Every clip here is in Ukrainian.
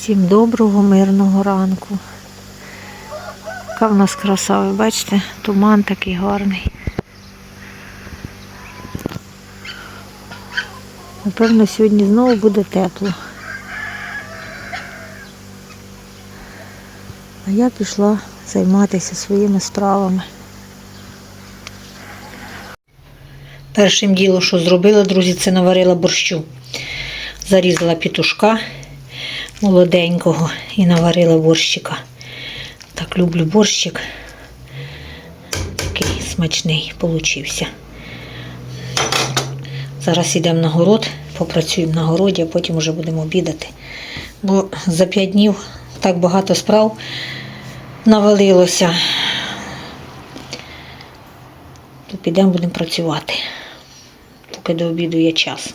Всім доброго, мирного ранку. Яка в нас краса, ви бачите, туман такий гарний. Напевно, сьогодні знову буде тепло. А я пішла займатися своїми справами. Першим ділом, що зробила, друзі, це наварила борщу. Зарізала пітушка молоденького і наварила борщика. Так люблю борщик. Такий смачний получився. Зараз йдемо на город, попрацюємо на городі, а потім вже будемо обідати. Бо за п'ять днів так багато справ навалилося. То підемо будемо працювати. Поки до обіду є час.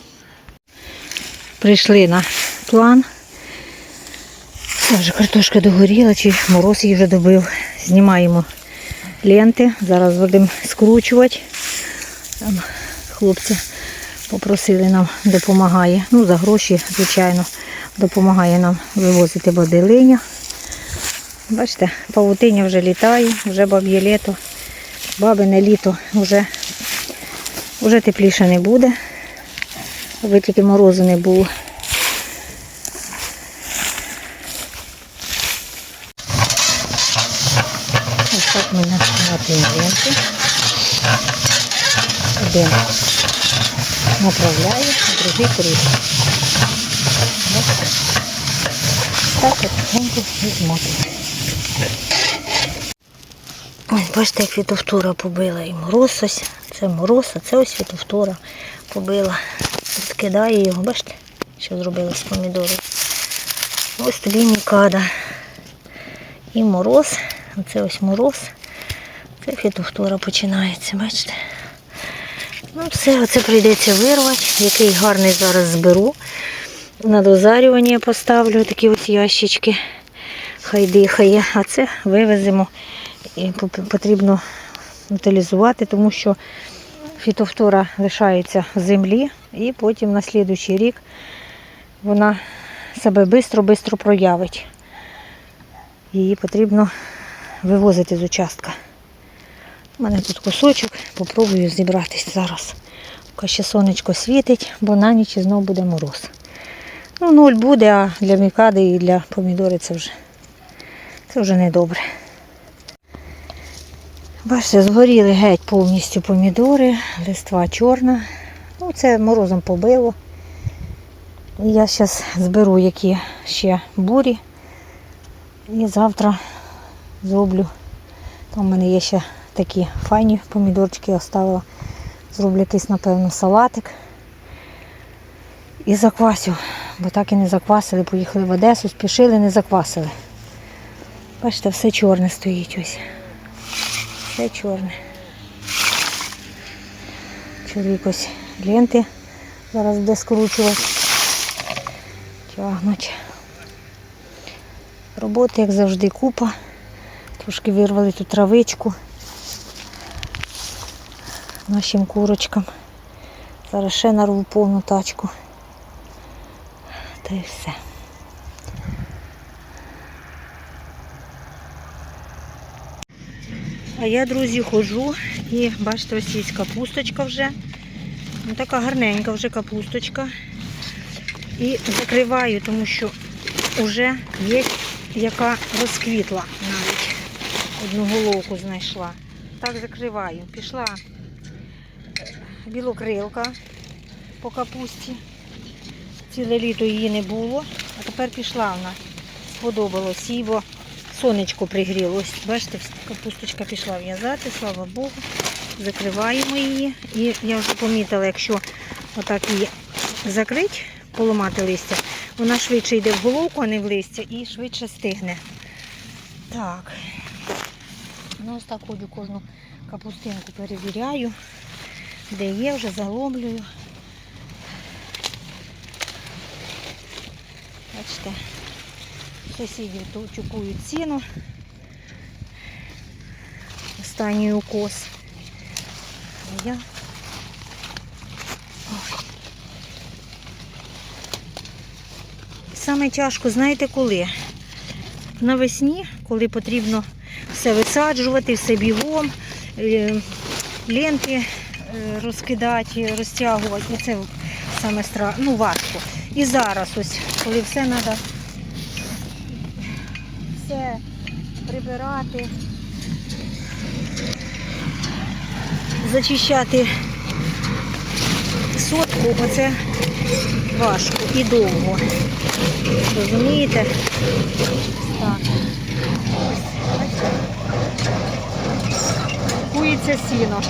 Прийшли на план. Це вже картошка догоріла, чи мороз її вже добив. Знімаємо ленти. Зараз будемо скручувати. Там хлопці попросили нам, допомагає. Ну, за гроші, звичайно, допомагає нам вивозити водилиня. Бачите, павутиня вже літає, вже баб'є літо. Бабине літо вже, вже тепліше не буде. Аби тільки морозу не було. Ось так ми накладаємо ленти. Один направляє, а другий крутить. Так от тихенько і змотуємо. Ось бачите, як фітовтура побила. І мороз ось. Це мороз, а це ось фітовтура побила. Відкидає його, бачите, що зробила з помідорів. Ось тобі мікада. І мороз. Оце ось мороз. Це фітовтура починається, бачите? Ну все, оце прийдеться вирвати. Який гарний зараз зберу. На дозарювання поставлю такі ось ящички. Хай дихає. А це вивеземо. І потрібно утилізувати, тому що фітофтора лишається в землі і потім на слідуючий рік вона себе швидко-швидко проявить. Її потрібно вивозити з участка. У мене тут кусочок, попробую зібратись зараз. Поки ще сонечко світить, бо на ніч знову буде мороз. Ну, нуль буде, а для мікади і для помідори це вже, це вже не добре. Бачите, згоріли геть повністю помідори, листва чорна. Ну, це морозом побило. І я зараз зберу, які ще бурі. І завтра зроблю. Там у мене є ще такі файні помідорчики оставила. Зроблю якийсь, напевно, салатик. І заквасю, бо так і не заквасили, поїхали в Одесу, спішили, не заквасили. Бачите, все чорне стоїть ось. Все чорне. Чоловік ось ленти зараз буде скручувати. Тягнуть. Роботи, як завжди, купа. Трошки вирвали ту травичку нашим курочкам. Зараз ще нарву повну тачку. Та й все. А я, друзі, ходжу і бачите, ось є капусточка вже. Ну, така гарненька вже капусточка. І закриваю, тому що вже є яка розквітла навіть. Одну головку знайшла. Так закриваю. Пішла білокрилка по капусті. Ціле літо її не було, а тепер пішла вона. Сподобалось їй, бо сонечко пригріло. Бачите, капусточка пішла в'язати, слава Богу. Закриваємо її. І я вже помітила, якщо отак її закрити, поламати листя, вона швидше йде в головку, а не в листя, і швидше стигне. Так. Ну, ось так ходжу кожну капустинку перевіряю, де є, вже заломлюю. Бачите, сусідів тут чекують ціну. Останній укос. А я Саме тяжко, знаєте коли? Навесні, коли потрібно все висаджувати, все бігом, е, ленти розкидати, розтягувати. Це саме стра... ну, важко. І зараз ось, коли все треба все прибирати, зачищати сотку, оце важко і довго. Розумієте? Так. Ось? Кується сіно.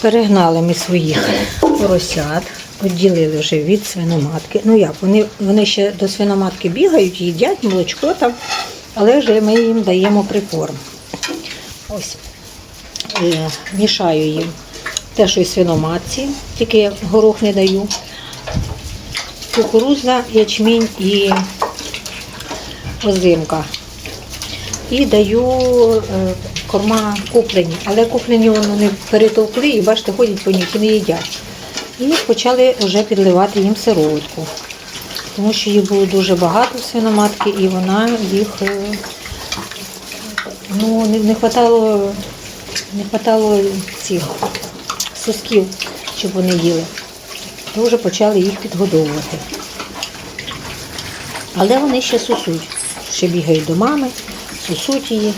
Перегнали ми своїх поросят, відділили вже від свиноматки. Ну як, вони, вони ще до свиноматки бігають, їдять молочко там, але вже ми їм даємо прикорм. Ось е, мішаю їм те, що і свиноматці, тільки я горох не даю. Кукуруза, ячмінь і озимка. І даю е, корма куплені, але куплені вони перетовкли і бачите, ходять по них і не їдять. І почали вже підливати їм сироватку. Тому що їх було дуже багато свиноматки, і вона їх е, ну, не, не хватало, не хватало цих сосків, щоб вони їли. То вже почали їх підгодовувати. Але вони ще сусуть. Ще бігають до мами, сусуть її.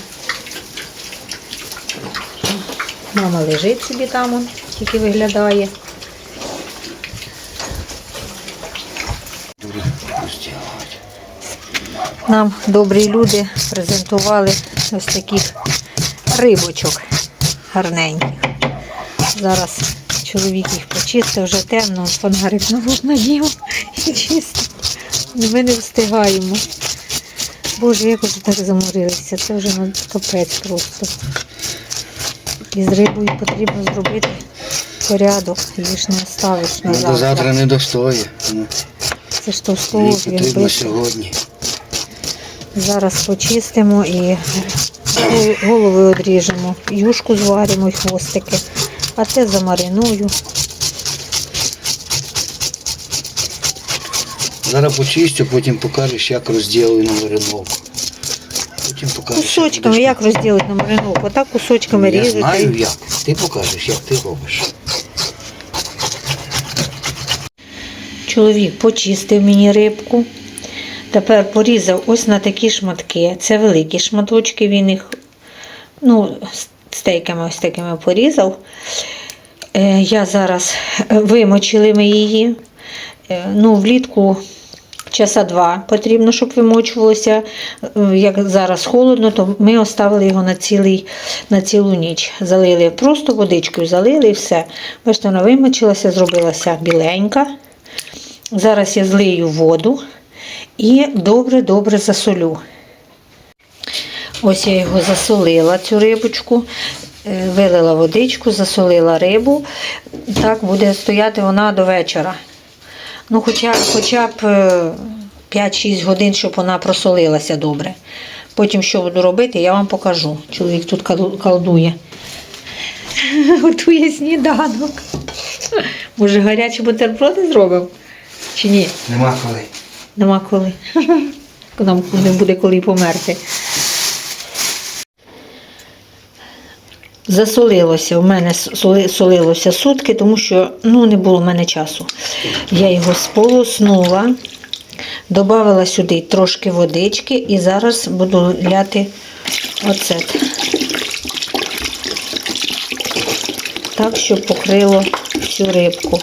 Мама лежить собі там, тільки виглядає. Нам добрі люди презентували ось таких рибочок гарненьких. Зараз чоловік їх почистив, вже темно, фонарик на лоб надів і чистить. Ми не встигаємо. Боже, як вже так заморилися. Це вже капець просто. І з рибою потрібно зробити порядок, її ж не оставиш на Ну, До завтра. завтра не достоє. Ну, Це ж товстолоб, він потрібно сьогодні. Зараз почистимо і гол- голови одріжемо, юшку зваримо і хвостики. А це замариную. Зараз почистю, потім покажеш, як розділую на мариновку. Потім покажеш. Кусочками, як розділити на мариновку? Отак кусочками Я різати. знаю як. Ти покажеш, як ти робиш. Чоловік почистив мені рибку. Тепер порізав ось на такі шматки. Це великі шматочки, він їх ну, стейками ось такими порізав. Е, Я зараз е, вимочили ми її. Е, Ну, влітку часа два потрібно, щоб вимочувалося. Е, Як зараз холодно, то ми оставили його на, цілий, на цілу ніч. Залили просто водичкою, залили і все. Бачите, вона вимочилася, зробилася біленька. Зараз я злию воду і добре-добре засолю. Ось я його засолила, цю рибочку, е, вилила водичку, засолила рибу. Так буде стояти вона до вечора. Ну, хоча, хоча б е, 5-6 годин, щоб вона просолилася добре. Потім, що буду робити, я вам покажу. Чоловік тут колдує. Готує сніданок. Може, гарячі бутерброди зробимо? Чи ні? Нема коли. Нема коли. Нам не буде коли померти. Засолилося. У мене солилося сутки, тому що ну, не було в мене часу. Я його сполоснула, додала сюди трошки водички і зараз буду ляти оцет. Так, щоб покрило всю рибку.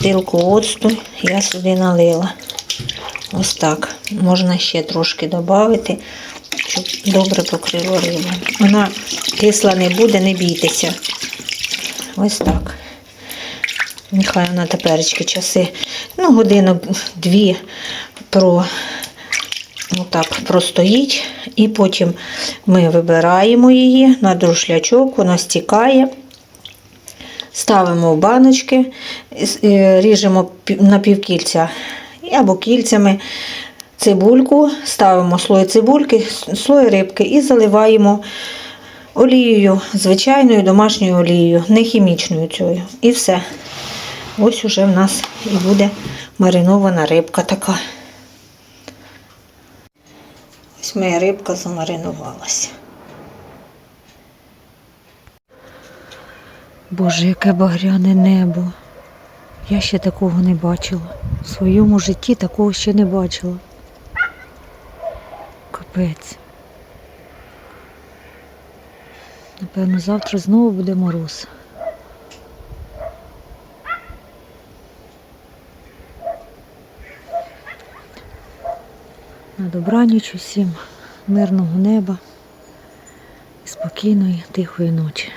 Тилку оцту я сюди налила. Ось так. Можна ще трошки додати, щоб добре покрило рибу. Вона кисла не буде, не бійтеся. Ось так. Нехай вона теперечки часи. Ну, годину дві про отак простоїть. І потім ми вибираємо її на друшлячок, вона стікає. Ставимо в баночки, е, ріжемо на півкільця або кільцями цибульку, ставимо слой цибульки, слой рибки і заливаємо олією, звичайною домашньою олією, не хімічною цією. І все. Ось уже в нас і буде маринована рибка така. Ось моя рибка замаринувалася. Боже, яке багряне небо. Я ще такого не бачила. В своєму житті такого ще не бачила. Капець. Напевно, завтра знову буде мороз. На добраніч усім, мирного неба і спокійної, тихої ночі.